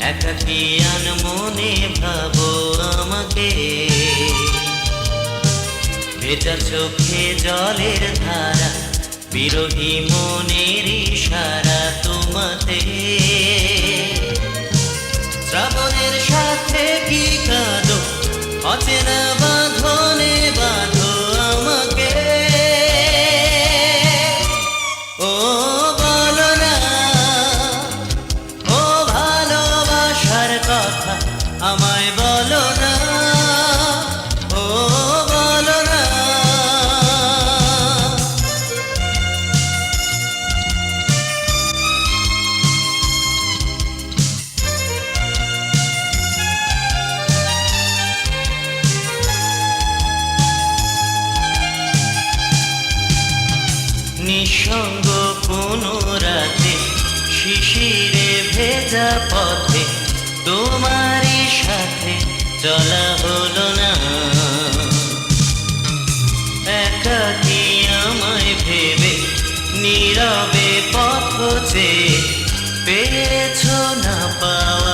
একাকিয়ান মনে ভাবো আমাকে। ভেজা চোখে জলের ধারা, বিরোহী মনের ইশারা তোমাতে। শ্রাবণের সাথে কি কাঁদো, অচেনা আমায় বলো না ও বলো না। নিঃসঙ্গ কোনো রাতে শিশিরে ভেজা পথে তোমারই সাথে চলা হলো না। একাকি আমায় ভেবে নীরবে পথ চেয়ে পেয়েছ না পাওয়ারি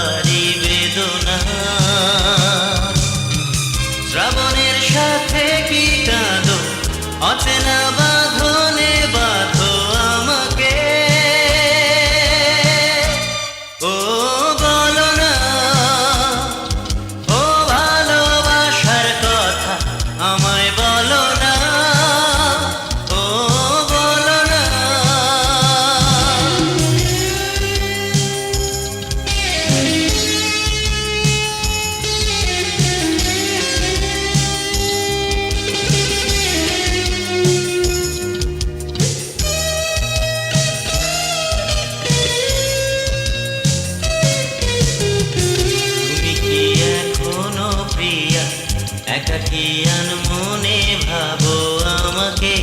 একাকিয়ান মনে ভাবো আমাকে।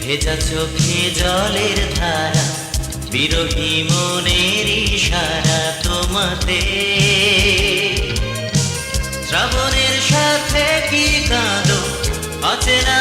ভেজা চোখে জলের ধারা, বিরোধী মনের ইশারা তোমাতে। শ্রাবণের সাথে কি কাঁদো, অচেনা